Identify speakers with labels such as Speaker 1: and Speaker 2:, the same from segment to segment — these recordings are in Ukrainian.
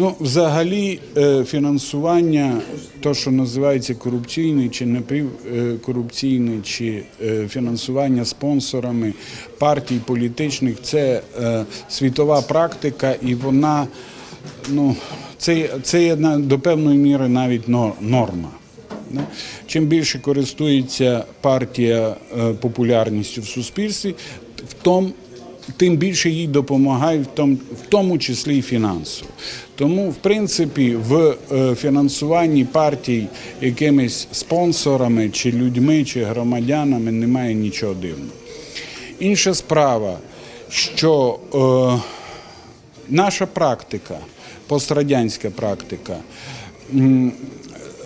Speaker 1: Ну, взагалі, е, фінансування, то, що називається корупційне чи напівкорупційне, чи е, фінансування спонсорами партій політичних, це е, світова практика, і вона, ну, це, це є до певної міри навіть норма. Чим більше користується партія е, популярністю в суспільстві, в том, тим більше їй допомагають, в тому, числі і фінансово. Тому, в принципі, в е, фінансуванні партій якимись спонсорами, чи людьми, чи громадянами немає нічого дивного. Інша справа, що е, наша практика, пострадянська практика,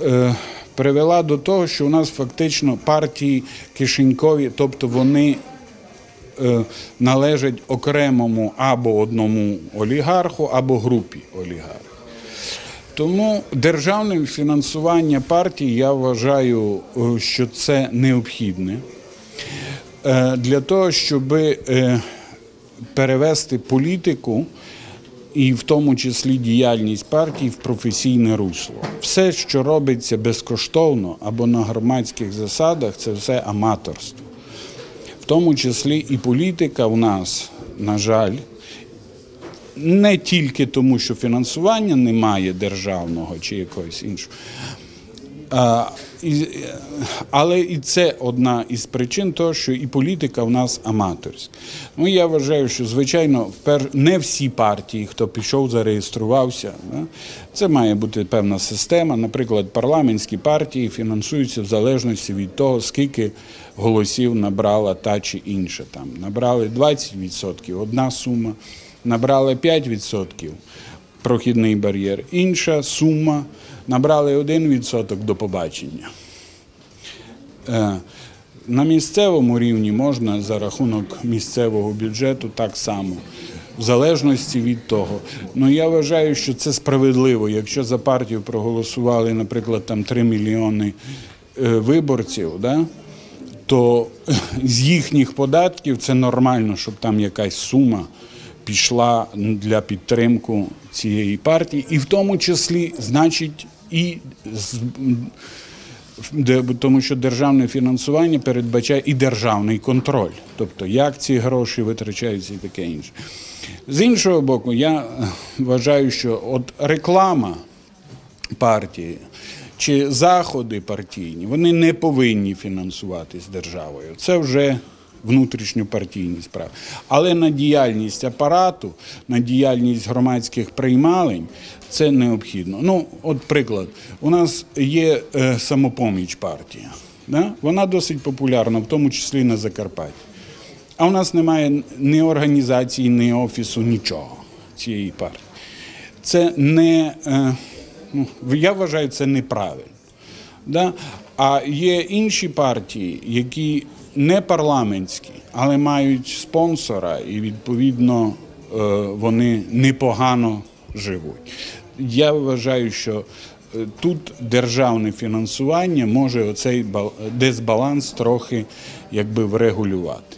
Speaker 1: е, привела до того, що у нас фактично партії кишенькові, тобто вони е, належать окремому або одному олігарху, або групі олігархів. Тому державне фінансування партій я вважаю, е, що це необхідне е, для того, щоб перевести політику і в тому числі діяльність партій в професійне русло. Все, що робиться безкоштовно або на громадських засадах, це все аматорство. Тому числі і політика в нас, на жаль, не тільки тому, що фінансування немає державного чи якогось іншого. Але і це одна із причин того, що і політика в нас аматорська. Ну, я вважаю, що, звичайно, не всі партії, хто пішов, зареєструвався. Це має бути певна система. Наприклад, парламентські партії фінансуються в залежності від того, скільки голосів набрала та чи інша. Там набрали 20% одна сума, набрали 5% прохідний бар'єр. Інша сума набрали 1% до побачення. Е, На місцевому рівні можна за рахунок місцевого бюджету так само, в залежності від того. Ну я вважаю, що це справедливо. Якщо за партію проголосували, наприклад, там 3 мільйони е, виборців, да, то з їхніх податків це нормально, щоб там якась сума пішла для підтримку цієї партії, і в тому числі, значить, і тому що державне фінансування передбачає і державний контроль, тобто як ці гроші витрачаються і таке інше. З іншого боку, я вважаю, що от реклама партії чи заходи партійні, вони не повинні фінансуватись державою. Це вже внутрішньопартійні справи. Але на діяльність апарату, на діяльність громадських приймалень це необхідно. Ну, от приклад, у нас є е, самопоміч партія. Да? Вона досить популярна, в тому числі на Закарпатті. А у нас немає ні організації, ні офісу, нічого цієї партії. Це не, е, ну, я вважаю, це неправильно. Да? А є інші партії, які не парламентські, але мають спонсора, і відповідно е, вони непогано живуть. Я вважаю, що е, тут державне фінансування може оцей бал- дисбаланс трохи якби врегулювати.